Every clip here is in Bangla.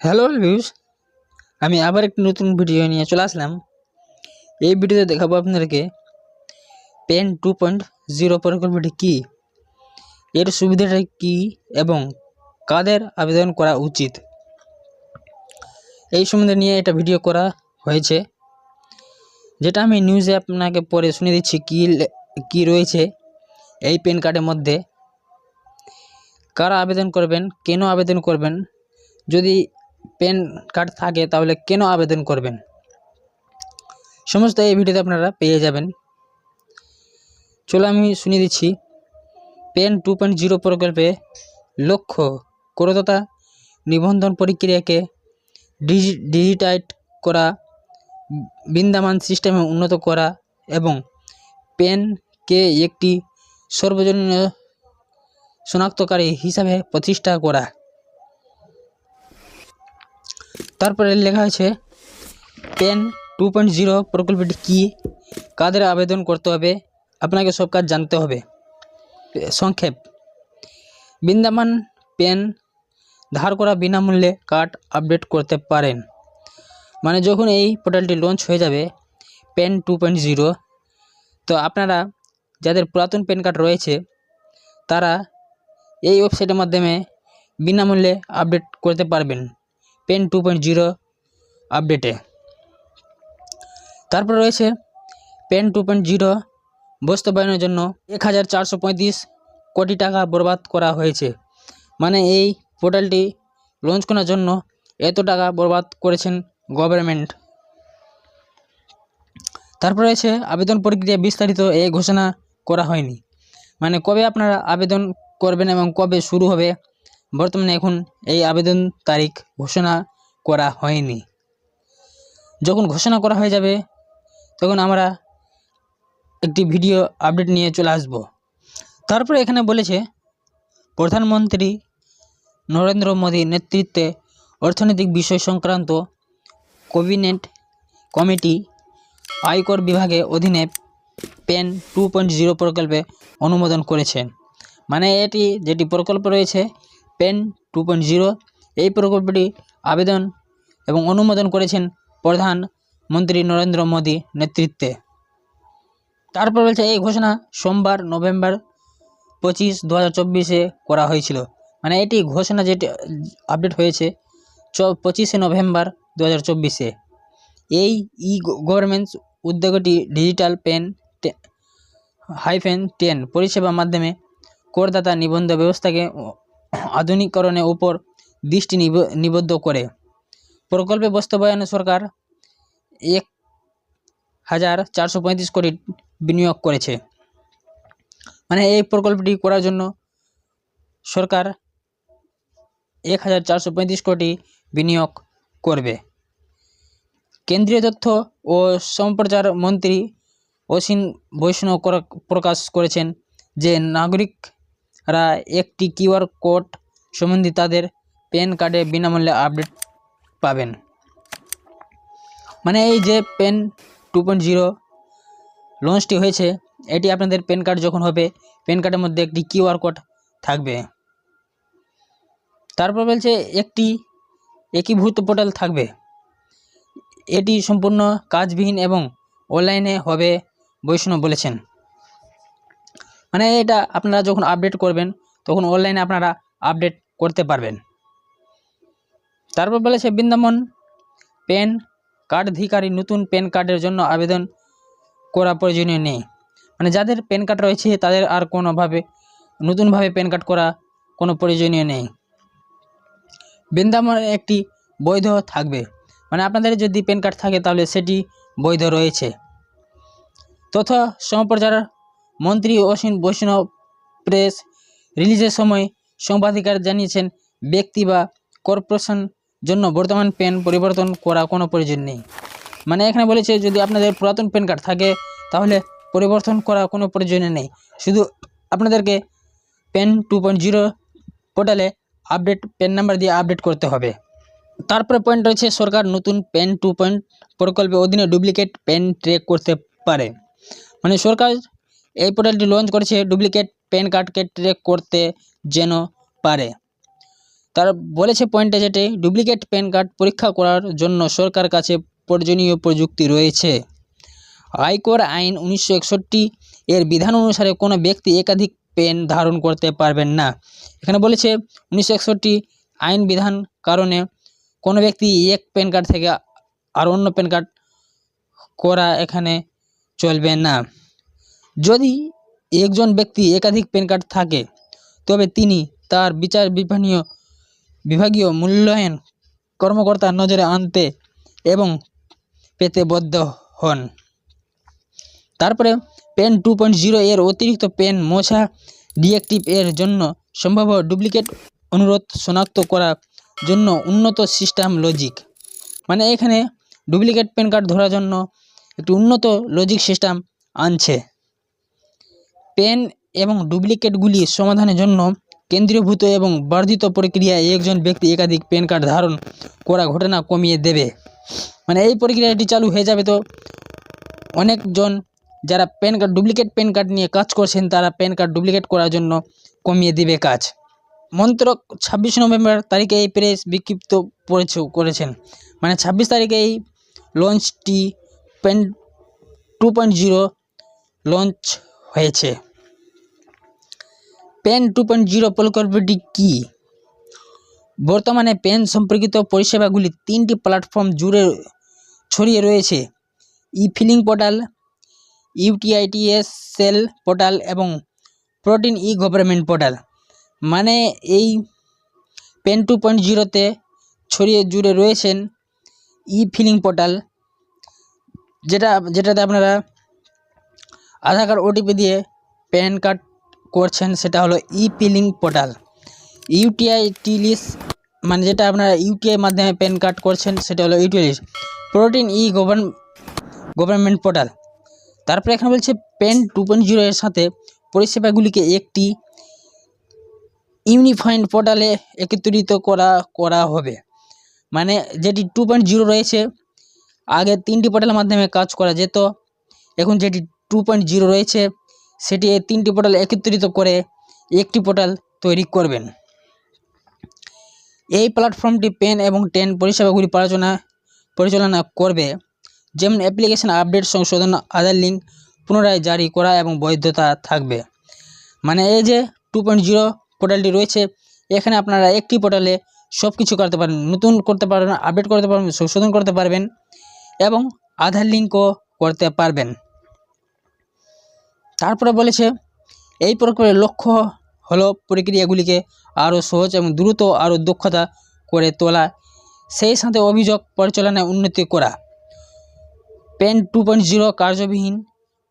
হ্যালো ভিউস আমি আবার একটি নতুন ভিডিও নিয়ে চলে আসলাম। এই ভিডিওতে দেখাবো আপনাদেরকে পেন টু পয়েন্ট জিরো প্রকল্পটি কী? এর সুবিধাটা কী এবং কাদের আবেদন করা উচিত? এই সম্বন্ধে নিয়ে এটা ভিডিও করা হয়েছে, যেটা আমি নিউজে আপনাকে পরে শুনে দিচ্ছি কী কী রয়েছে এই পেন কার্ডের মধ্যে। কারা আবেদন করবেন, কেন আবেদন করবেন, যদি পেন কার্ড থাকে, তাহলে কেন আবেদন করবেন? সমস্ত এই ভিডিওতে আপনারা পেয়ে যাবেন। চলো আমি শুনিয়ে দিচ্ছি। পেন টু পয়েন্ট জিরো প্রকল্পে লক্ষ্য, করদাতা নিবন্ধন প্রক্রিয়াকে ডিজি, ডিজিটাইট করা বিদ্যমান সিস্টেমে উন্নত করা এবং পেনকে একটি সর্বজনীন শনাক্তকারী হিসাবে প্রতিষ্ঠা করা। তারপরে লেখা আছে পেন টু পয়েন্ট জিরো প্রকল্পটি কী? কাদের আবেদন করতে হবে? আপনাকে সব কাজ জানতে হবে। সংক্ষেপ। বিদ্যমান পেন ধার করা বিনামূল্যে কার্ড আপডেট করতে পারেন। মানে যখন এই পোর্টালটি লঞ্চ হয়ে যাবে পেন টু পয়েন্ট জিরো তো আপনারা যাদের পুরাতন পেন কার্ড রয়েছে, তারা এই ওয়েবসাইটের মাধ্যমে বিনামূল্যে আপডেট করতে পারবেন। পেন টু পয়েন্ট জিরো আপডেটে তারপর রয়েছে পেন টু পয়েন্ট জিরো বাস্তবায়নের জন্য এক হাজার চারশো পঁয়ত্রিশ কোটি টাকা বরবাদ করা হয়েছে। মানে এই পোর্টালটি লঞ্চ করার জন্য এত টাকা বরবাদ করেছেন গভর্নমেন্ট তারপর রয়েছে আবেদন প্রক্রিয়া বিস্তারিত এই ঘোষণা করা হয়নি। মানে কবে আপনারা আবেদন করবেন এবং কবে শুরু হবে বর্তমানে এখন এই আবেদন তারিখ ঘোষণা করা হয়নি। যখন ঘোষণা করা হয়ে যাবে, তখন আমরা একটি ভিডিও আপডেট নিয়ে চলে আসব। তারপরে এখানে বলেছে, প্রধানমন্ত্রী নরেন্দ্র মোদীর নেতৃত্বে অর্থনৈতিক বিষয় সংক্রান্ত ক্যাবিনেট কমিটি আয়কর বিভাগের অধীনে পেন টু পয়েন্ট জিরো প্রকল্পে অনুমোদন করেছেন মানে এটি যেটি প্রকল্প রয়েছে পেন টু এই প্রকল্পটি আবেদন এবং অনুমোদন করেছেন প্রধানমন্ত্রী নরেন্দ্র মোদী নেতৃত্বে। তারপর বলছে এই ঘোষণা সোমবার, নভেম্বর পঁচিশ দু হাজার করা হয়েছিল। মানে এটি ঘোষণা যেটি আপডেট হয়েছে চ, পঁচিশে নভেম্বর দু হাজার এই ই গভর্নমেন্টস উদ্যোগটি ডিজিটাল পেন হাইফেন টেন পরিষেবার মাধ্যমে করদাতা নিবন্ধ ব্যবস্থাকে আধুনিকরণের উপর দৃষ্টি নিব- নিবদ্ধ করে। প্রকল্পে বাস্তবায়নে সরকার এক হাজার চারশো পঁয়ত্রিশ কোটি বিনিয়োগ করেছে। মানে এই প্রকল্পটি করার জন্য সরকার এক হাজার চারশো পঁয়ত্রিশ কোটি বিনিয়োগ করবে। কেন্দ্রীয় তথ্য ও সম্প্রচার মন্ত্রী অসীম বৈষ্ণব প্রকাশ করেছেন যে নাগরিকরা একটি কিউআর কোড সম্বন্ধে তাদের প্যান কার্ডে বিনামূল্যে আপডেট পাবেন। মানে এই যে পেন টু পয়েন্ট জিরো লঞ্চটি হয়েছে, এটি আপনাদের প্যান কার্ড যখন হবে, প্যান কার্ডের মধ্যে একটি কিউআর কোড থাকবে। তারপর বলছে একটি একীভূত পোর্টাল থাকবে। এটি সম্পূর্ণ কাজবিহীন এবং অনলাইনে হবে বৈষ্ণব বলেছেন। মানে এটা আপনারা যখন আপডেট করবেন, তখন অনলাইনে আপনারা আপডেট করতে পারবেন। তারপর বলেছে, বৃন্দাবন পেন কার্ডধিকারী নতুন প্যান কার্ডের জন্য আবেদন করা প্রয়োজনীয় নেই। মানে যাদের প্যান কার্ড রয়েছে, তাদের আর কোনোভাবে, নতুনভাবে প্যান কার্ড করা কোনো প্রয়োজনীয় নেই। বৃন্দাবন একটি বৈধ থাকবে। মানে আপনাদের যদি প্যান কার্ড থাকে, তাহলে সেটি বৈধ রয়েছে। তথা সম্প্রচার মন্ত্রী অসীম বৈষ্ণব প্রেস রিলিজের সময় সংবাদিকার জানিয়েছেন, ব্যক্তি বা কর্পোরেশন জন্য বর্তমান পেন পরিবর্তন করা কোনো প্রয়োজন নেই। মানে এখানে বলেছে, যদি আপনাদের পুরাতন প্যান কার্ড থাকে, তাহলে পরিবর্তন করা কোনো প্রয়োজন নেই। শুধু আপনাদেরকে পেন টু পয়েন্ট জিরো পোর্টালে আপডেট, পেন নাম্বার দিয়ে আপডেট করতে হবে। তারপরে পয়েন্ট রয়েছে, সরকার নতুন পেন টু পয়েন্ট প্রকল্পের অধীনে ডুপ্লিকেট পেন ট্রেক করতে পারে। মানে সরকার এই পোর্টালটি লঞ্চ করেছে ডুপ্লিকেট প্যান কার্ডকে ট্রেক করতে যেন পারে। তার বলেছে পয়েন্টে যেটি ডুপ্লিকেট প্যান কার্ড পরীক্ষা করার জন্য সরকার কাছে প্রয়োজনীয় প্রযুক্তি রয়েছে। আয়কর আইন উনিশশো একষট্টি এর বিধান অনুসারে কোনো ব্যক্তি একাধিক পেন ধারণ করতে পারবেন না। এখানে বলেছে, উনিশশো একষট্টি আইন বিধান কারণে কোনো ব্যক্তি এক প্যান কার্ড থেকে আর অন্য প্যান কার্ড করা এখানে চলবে না। যদি একজন ব্যক্তি একাধিক প্যান কার্ড থাকে, তবে তিনি তার বিচার বিভাগীয় বিভাগীয় মূল্যায়ন কর্মকর্তার নজরে আনতে এবং পেতে বদ্ধ হন। তারপরে পেন টু পয়েন্ট জিরো এর অতিরিক্ত পেন মোছা ডিএক্টিভ এর জন্য সম্ভাব্য ডুপ্লিকেট অনুরোধ শনাক্ত করার জন্য উন্নত সিস্টেম লজিক। মানে এখানে ডুপ্লিকেট প্যান কার্ড ধরার জন্য একটি উন্নত লজিক সিস্টেম আনছে। পেন এবং ডুপ্লিকেটগুলি সমাধানের জন্য কেন্দ্রীভূত এবং বর্ধিত প্রক্রিয়ায় একজন ব্যক্তি একাধিক প্যান কার্ড ধারণ করা ঘটনা কমিয়ে দেবে। মানে এই প্রক্রিয়াটি চালু হয়ে যাবে তো। অনেকজন যারা PAN card, duplicate PAN card নিয়ে কাজ করছেন, তারা প্যান কার্ড ডুপ্লিকেট করার জন্য কমিয়ে দিবে কাজ। মন্ত্রক ছাব্বিশ নভেম্বর তারিখে এই প্রেস বিক্ষিপ্ত করেছে করেছেন। মানে ছাব্বিশ তারিখে এই লঞ্চটি PAN two point zero launch হয়েছে। পেন টু পয়েন্ট জিরো প্রকল্পটি কী? বর্তমানে পেন সম্পর্কিত পরিষেবাগুলি তিনটি প্ল্যাটফর্ম জুড়ে ছড়িয়ে রয়েছে। ই ফিলিং পোর্টাল ইউটিআইটিএস সেল পোর্টাল এবং প্রোটিন ই গভর্নমেন্ট পোর্টাল। মানে এই পেন টু পয়েন্ট জিরোতে ছড়িয়ে জুড়ে রয়েছেন ই ফিলিং পোর্টাল, যেটা, যেটাতে আপনারা আধার কার্ড, ওটিপি দিয়ে প্যান কার্ড করছেন সেটা হলো ই ফিলিং পোর্টাল ইউটিআই টিলিস মানে যেটা আপনারা ইউটিআই মাধ্যমে প্যান কার্ড করছেন, সেটা হলো ইউটিলিস Protean e govern government portal তারপরে এখানে বলছে পেন টু পয়েন্ট জিরো এর সাথে পরিষেবাগুলিকে একটি ইউনিফাইড পোর্টালে একত্রিত করা করা হবে। মানে যেটি টু পয়েন্ট জিরো রয়েছে, আগে তিনটি পোর্টালের মাধ্যমে কাজ করা যেত, এখন যেটি টু পয়েন্ট জিরো রয়েছে সেটি এই তিনটি পোর্টাল একত্রিত করে একটি পোর্টাল তৈরি করবেন। এই প্ল্যাটফর্মটি পেন এবং টেন পরিষেবাগুলি পরিচালনা পরিচালনা করবে। যেমন অ্যাপ্লিকেশন আপডেট, সংশোধন, আধার লিঙ্ক পুনরায় জারি করা এবং বৈধতা থাকবে। মানে এই যে টু পয়েন্ট জিরো পোর্টালটি রয়েছে, এখানে আপনারা একটি পোর্টালে সব কিছু করতে পারেন নতুন করতে পারবেন, আপডেট করতে পারবেন, সংশোধন করতে পারবেন এবং আধার লিঙ্কও করতে পারবেন। তারপরে বলেছে, এই প্রকল্পের লক্ষ্য হলো প্রক্রিয়াগুলিকে আরও সহজ এবং দ্রুত আরও দক্ষতা করে তোলা, সেই সাথে অভিযোগ পরিচালনায় উন্নতি করা। পেন টু পয়েন্ট জিরো কার্যবিহীন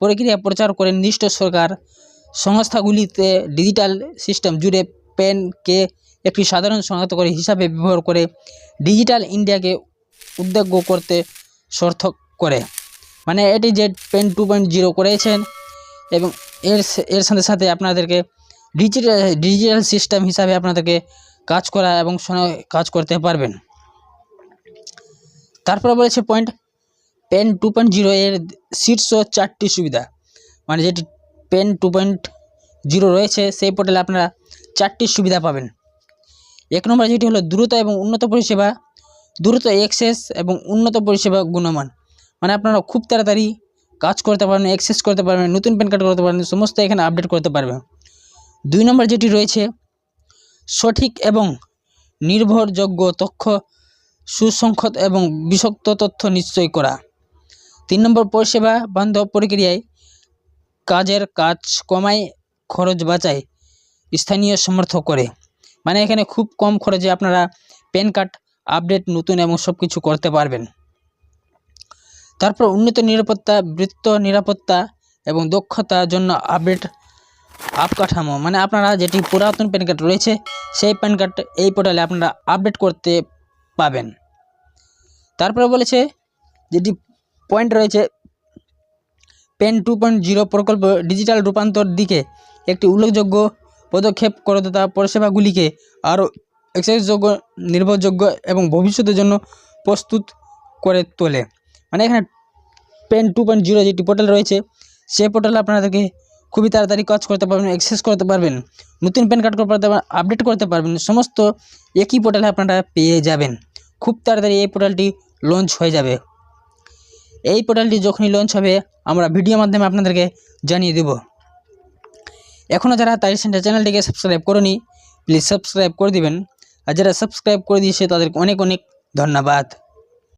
প্রক্রিয়া প্রচার করে নির্দিষ্ট সরকার সংস্থাগুলিতে ডিজিটাল সিস্টেম জুড়ে পেনকে একটি সাধারণ শনাক্তকারী হিসাবে ব্যবহার করে ডিজিটাল ইন্ডিয়াকে উদ্যোগ করতে সার্থক করে। মানে এটি যে পেন টু পয়েন্ট জিরো করেছেন এবং এর এর সাথে সাথে আপনাদেরকে ডিজিটাল ডিজিটাল সিস্টেম হিসাবে আপনাদেরকে কাজ করা এবং কাজ করতে পারবেন। তারপরে বলেছে point PAN two point zero এর শীর্ষ চারটি সুবিধা। মানে যেটি পেন টু পয়েন্ট জিরো রয়েছে, সেই পোর্টালে আপনারা চারটি সুবিধা পাবেন। এক নম্বর যেটি হলো দ্রুত এবং উন্নত পরিষেবা। দ্রুত এক্সেস এবং উন্নত পরিষেবা গুণমান। মানে আপনারা খুব তাড়াতাড়ি কাজ করতে পারবেন অ্যাক্সেস করতে পারবেন, নতুন প্যান কার্ড করতে পারবেন, সমস্ত এখানে আপডেট করতে পারবেন। দুই নম্বর যেটি রয়েছে, সঠিক এবং নির্ভরযোগ্য তথ্য সুসংখ্যত এবং বিশক্ত তথ্য নিশ্চয় করা। তিন নম্বর পরিষেবা, বান্ধব প্রক্রিয়ায় কাজের কাজ কমায়, খরচ বাঁচায়, স্থানীয় সমর্থ করে। মানে এখানে খুব কম খরচে আপনারা প্যান কার্ড আপডেট নতুন এবং সব কিছু করতে পারবেন। তারপর উন্নত নিরাপত্তা, বৃত্ত নিরাপত্তা এবং দক্ষতার জন্য আপডেট আপকাঠামো মানে আপনারা যেটি পুরাতন প্যান কার্ড রয়েছে, সেই প্যান কার্ড এই পোর্টালে আপনারা আপডেট করতে পাবেন। তারপরে বলেছে, যেটি পয়েন্ট রয়েছে পেন টু পয়েন্ট জিরো প্রকল্প ডিজিটাল রূপান্তর দিকে একটি উল্লেখযোগ্য পদক্ষেপ করদাতা পরিষেবাগুলিকে আরও অ্যাক্সেসযোগ্য নির্ভরযোগ্য এবং ভবিষ্যতের জন্য প্রস্তুত করে তোলে। মানে এখানে পেন টু পয়েন্ট জিরো যেটি পোর্টাল রয়েছে, সেই পোর্টালে আপনাদেরকে খুবই তাড়াতাড়ি কাজ করতে পারবেন অ্যাক্সেস করতে পারবেন, নতুন প্যান কার্ড আপডেট করতে পারবেন, সমস্ত একই পোর্টালে আপনারা পেয়ে যাবেন। খুব তাড়াতাড়ি এই পোর্টালটি লঞ্চ হয়ে যাবে। এই পোর্টালটি যখনই লঞ্চ হবে, আমরা ভিডিও মাধ্যমে আপনাদেরকে জানিয়ে দেব। এখনও যারা তাই সেন্টার চ্যানেলটিকে সাবস্ক্রাইব করনি প্লিজ সাবস্ক্রাইব করে দিবেন। আর যারা সাবস্ক্রাইব করে দিয়েছে, তাদেরকে অনেক অনেক ধন্যবাদ।